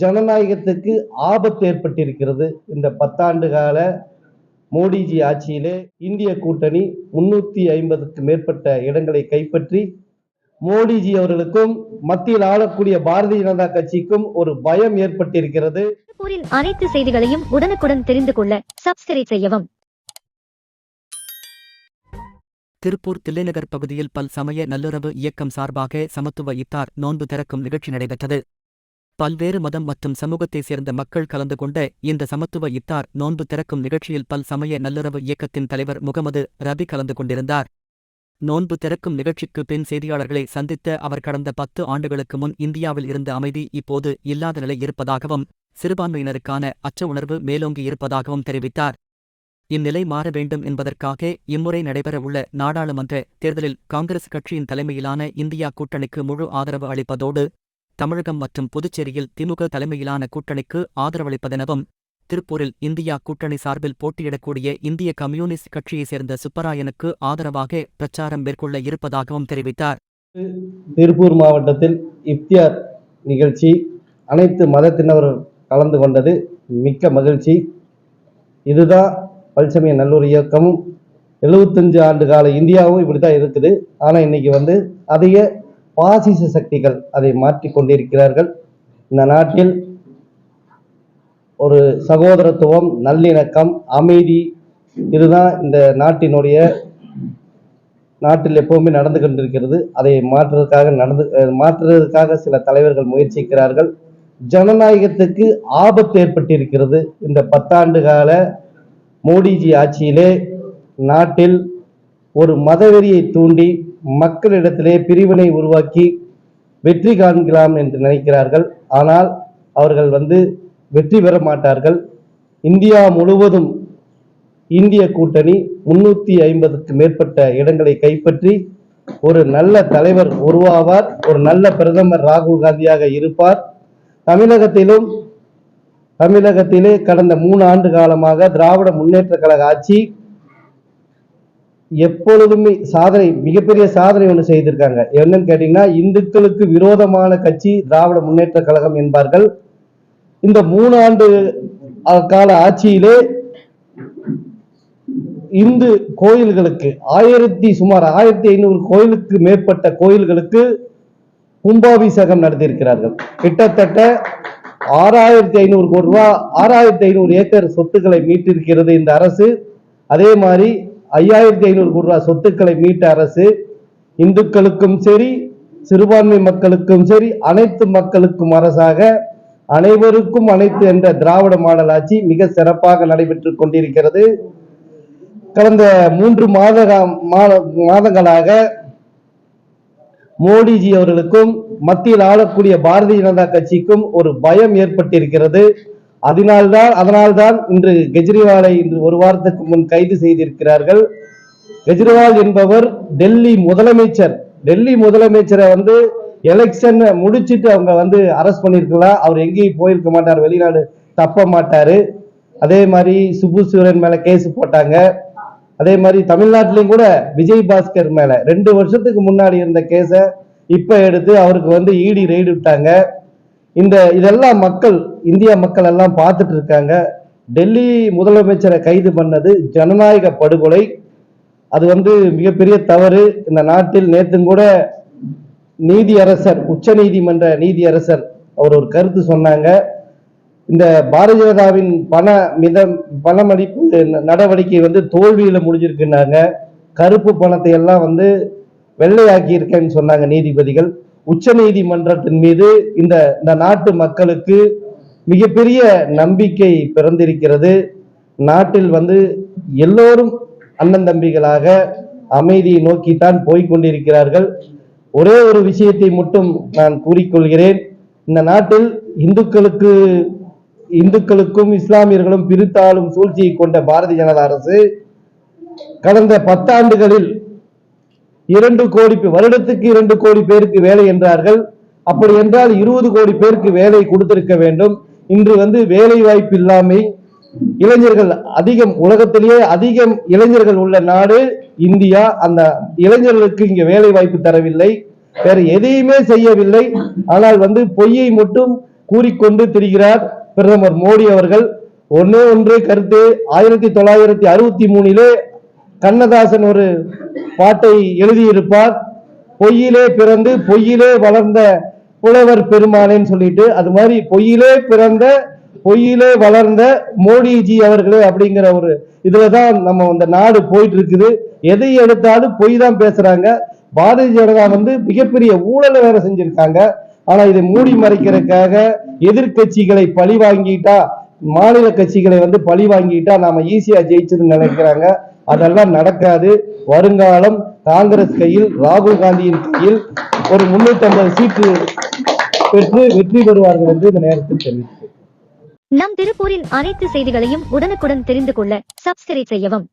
ஜனநாயகத்துக்கு ஆபத்து ஏற்பட்டிருக்கிறது. இந்த பத்தாண்டு கால மோடிஜி ஆட்சியிலே இந்திய கூட்டணி முன்னூத்தி ஐம்பதுக்கு மேற்பட்ட இடங்களை கைப்பற்றி மோடிஜி அவர்களுக்கும் மத்தியில் ஆளக்கூடிய பாரதிய ஜனதா கட்சிக்கும் ஒரு பயம் ஏற்பட்டிருக்கிறது. அனைத்து செய்திகளையும் உடனுக்குடன் தெரிந்து கொள்ள சப்ஸ்கிரைப் செய்யவும். திருப்பூர் தில்லைநகர் பகுதியில் பல் சமய நல்லுறவு இயக்கம் சார்பாக சமத்துவ இத்தார் நோன்பு திறக்கும் நிகழ்ச்சி நடைபெற்றது. பல்வேறு மதம் மற்றும் சமூகத்தைச் சேர்ந்த மக்கள் கலந்து கொண்ட இந்த சமத்துவ இத்தார் நோன்பு திறக்கும் நிகழ்ச்சியில் பல் சமய நல்லுறவு இயக்கத்தின் தலைவர் முகமது ரபி கலந்து கொண்டிருந்தார். நோன்பு திறக்கும் நிகழ்ச்சிக்கு பின் செய்தியாளர்களை சந்தித்த அவர் கடந்த பத்து ஆண்டுகளுக்கு முன் இந்தியாவில் இருந்த அமைதி இப்போது இல்லாத நிலை இருப்பதாகவும் சிறுபான்மையினருக்கான அச்ச உணர்வு மேலோங்கி இருப்பதாகவும் தெரிவித்தார். இந்நிலை மாற வேண்டும் என்பதற்காக இம்முறை நடைபெறவுள்ள நாடாளுமன்ற தேர்தலில் காங்கிரஸ் கட்சியின் தலைமையிலான இந்தியா கூட்டணிக்கு முழு ஆதரவு அளிப்பதோடு தமிழகம் மற்றும் புதுச்சேரியில் திமுக தலைமையிலான கூட்டணிக்கு ஆதரவளிப்பதெனவும் திருப்பூரில் இந்தியா கூட்டணி சார்பில் போட்டியிடக்கூடிய இந்திய கம்யூனிஸ்ட் கட்சியைச் சேர்ந்த சுப்பராயனுக்கு ஆதரவாக பிரச்சாரம் மேற்கொள்ள இருப்பதாகவும் தெரிவித்தார். திருப்பூர் மாவட்டத்தில் இப்தியார் நிகழ்ச்சி அனைத்து மதத்தினர் கலந்து கொண்டது மிக்க மகிழ்ச்சி. இதுதான் பல்சமய நல்லூர் இயக்கமும் எழுபத்தஞ்சு ஆண்டு கால இந்தியாவும் இப்படி தான் இருக்குது. ஆனால் இன்னைக்கு வந்து அதிக பாசிச சக்திகள் அதை மாற்றி கொண்டிருக்கிறார்கள். இந்த நாட்டில் ஒரு சகோதரத்துவம் நல்லிணக்கம் அமைதி இதுதான் இந்த நாட்டினுடைய நாட்டில் எப்பவுமே நடந்து கொண்டிருக்கிறது. அதை மாற்றுவதற்காக நடந்து மாற்றுவதற்காக சில தலைவர்கள் முயற்சிக்கிறார்கள். ஜனநாயகத்துக்கு ஆபத்து ஏற்பட்டிருக்கிறது. இந்த பத்தாண்டு கால மோடிஜி ஆட்சியிலே நாட்டில் ஒரு மதவெறியை தூண்டி மக்களிடத்திலே பிரிவினை உருவாக்கி வெற்றி காண்கலாம் என்று நினைக்கிறார்கள். ஆனால் அவர்கள் வந்து வெற்றி பெற மாட்டார்கள். இந்தியா முழுவதும் இந்திய கூட்டணி முன்னூத்தி ஐம்பதுக்கு மேற்பட்ட இடங்களை கைப்பற்றி ஒரு நல்ல தலைவர் உருவாவார். ஒரு நல்ல பிரதமர் ராகுல் காந்தியாக இருப்பார். தமிழகத்திலும் தமிழகத்திலே கடந்த மூணு ஆண்டு காலமாக திராவிட முன்னேற்ற கழக ஆட்சி எப்பொழுதுமே சாதனை மிகப்பெரிய சாதனை ஒன்று செய்திருக்காங்க. என்னன்னு கேட்டீங்கன்னா இந்துக்களுக்கு விரோதமான கட்சி திராவிட முன்னேற்ற கழகம் என்பார்கள். இந்த மூணு ஆண்டு கால ஆட்சியிலே இந்து கோயில்களுக்கு ஆயிரத்தி சுமார் ஆயிரத்தி ஐநூறு கோயிலுக்கு மேற்பட்ட கோயில்களுக்கு கும்பாபிஷேகம் நடத்தியிருக்கிறார்கள். கிட்டத்தட்ட ஆறாயிரத்தி ஐநூறு கோடி ரூபாய் ஆறாயிரத்தி ஐநூறு ஏக்கர் சொத்துக்களை மீட்டிருக்கிறது இந்த அரசு. அதே மாதிரி ஐயாயிரத்தி ஐநூறு கோடி ரூபாய் சொத்துக்களை மீட்ட அரசு இந்துக்களுக்கும் சரி சிறுபான்மை மக்களுக்கும் சரி அனைத்து மக்களுக்கும் அரசாக அனைவருக்கும் அனைத்து என்ற திராவிட மாடல் ஆட்சி மிக சிறப்பாக நடைபெற்று கொண்டிருக்கிறது. கடந்த மூன்று மாத- மாதங்களாக மோடிஜி அவர்களுக்கும் மத்தியில் ஆளக்கூடிய பாரதிய ஜனதா கட்சிக்கும் ஒரு பயம் ஏற்பட்டிருக்கிறது. அதனால்தான் அதனால்தான் இன்று கெஜ்ரிவாலை இன்று ஒரு வாரத்துக்கு முன் கைது செய்திருக்கிறார்கள். கெஜ்ரிவால் என்பவர் டெல்லி முதலமைச்சர். டெல்லி முதலமைச்சரை வந்து எலெக்ஷன் முடிச்சுட்டு அவங்க வந்து அரெஸ்ட் பண்ணிருக்கலாம். அவர் எங்கேயும் போயிருக்க மாட்டார். வெளிநாடு தப்ப மாட்டாரு. அதே மாதிரி சுப்பு சூரன் மேல கேஸ் போட்டாங்க. அதே மாதிரி தமிழ்நாட்டிலையும் கூட விஜய் பாஸ்கர் மேல ரெண்டு வருஷத்துக்கு முன்னாடி இருந்த கேஸை இப்ப எடுத்து அவருக்கு வந்து இடி ரெய்டு விட்டாங்க. இந்த இதெல்லாம் மக்கள் இந்திய மக்கள் எல்லாம் பார்த்துட்டு இருக்காங்க. டெல்லி முதலமைச்சரை கைது பண்ணது ஜனநாயக படுகொலை. அது வந்து மிகப்பெரிய தவறு. இந்த நாட்டில் நேற்றும் கூட நீதியரசர் உச்ச நீதிமன்ற நீதியரசர் அவர் ஒரு கருத்து சொன்னாங்க. இந்த பாரதிய ஜனதாவின் பண மிதம் பணமளிப்பு ந- நடவடிக்கை வந்து தோல்வியில முடிஞ்சிருக்குன்னாங்க. கருப்பு பணத்தை எல்லாம் வந்து வெள்ளையாக்கி இருக்கேன்னு சொன்னாங்க நீதிபதிகள். உச்ச நீதிமன்றத்தின் மீது இந்த இந்த நாட்டு மக்களுக்கு மிகப்பெரிய நம்பிக்கை பிறந்திருக்கிறது. நாட்டில் வந்து எல்லோரும் அண்ணன் தம்பிகளாக அமைதியை நோக்கித்தான் போய்கொண்டிருக்கிறார்கள். ஒரே ஒரு விஷயத்தை மட்டும் நான் கூறிக்கொள்கிறேன். இந்த நாட்டில் இந்துக்களுக்கு இந்துக்களுக்கும் இஸ்லாமியர்களும் பிரித்தாளும் சூழ்ச்சியை கொண்ட பாரதிய ஜனதா அரசு கடந்த பத்தாண்டுகளில் இரண்டு கோடி வருடத்துக்கு இரண்டு கோடி பேருக்கு வேலை என்றார்கள். அப்படி என்றால் இருபது கோடி பேருக்கு வேலை கொடுத்திருக்க வேண்டும். இன்று வந்து வேலை வாய்ப்பு இல்லாமை இளைஞர்கள் அதிகம் உலகத்திலேயே அதிகம் இளைஞர்கள் உள்ள நாடு இந்தியா. அந்த இளைஞர்களுக்கு இங்க வேலை வாய்ப்பு தரவில்லை. வேற எதையுமே செய்யவில்லை. ஆனால் வந்து பொய்யை மட்டும் கூறிக்கொண்டு திரிகிறார் பிரதமர் மோடி அவர்கள். ஒன்னே ஒன்றே கருத்து. ஆயிரத்தி தொள்ளாயிரத்தி அறுபத்தி மூணிலே கண்ணதாசன் ஒரு பாட்டை எழுதியிருப்பார். பொய்யிலே பிறந்து பொய்யிலே வளர்ந்த புலவர் பெருமானேன்னு சொல்லிட்டு அது மாதிரி பொய்யிலே பிறந்த பொய்யிலே வளர்ந்த மோடிஜி அவர்களே அப்படிங்கிற ஒரு இதுலதான் நம்ம அந்த நாடு போயிட்டு இருக்குது எதை எடுத்தாலும் பொய் தான் பேசுறாங்க. பாரதிய ஜனதா வந்து மிகப்பெரிய ஊழலை வேற செஞ்சிருக்காங்க. ஆனா இதை மூடி மறைக்கிறதுக்காக எதிர்க்கட்சிகளை பழி வாங்கிட்டா மாநில கட்சிகளை வந்து பழி வாங்கிட்டா நாம ஈஸியா ஜெயிச்சதுன்னு நினைக்கிறாங்க. அதெல்லாம் நடக்காது. வருங்காலம் காங்கிரஸ் கையில் ராகுல் காந்தியின் கையில் ஒரு முன்னூத்தி ஐம்பது சீட்டு பெற்று வெற்றி பெறுவார்கள் என்று இந்த நேரத்தில் தெரிவித்தது நம் திருப்பூரின் அனைத்து செய்திகளையும் உடனுக்குடன் தெரிந்து கொள்ள சப்ஸ்கிரைப் செய்யவும்.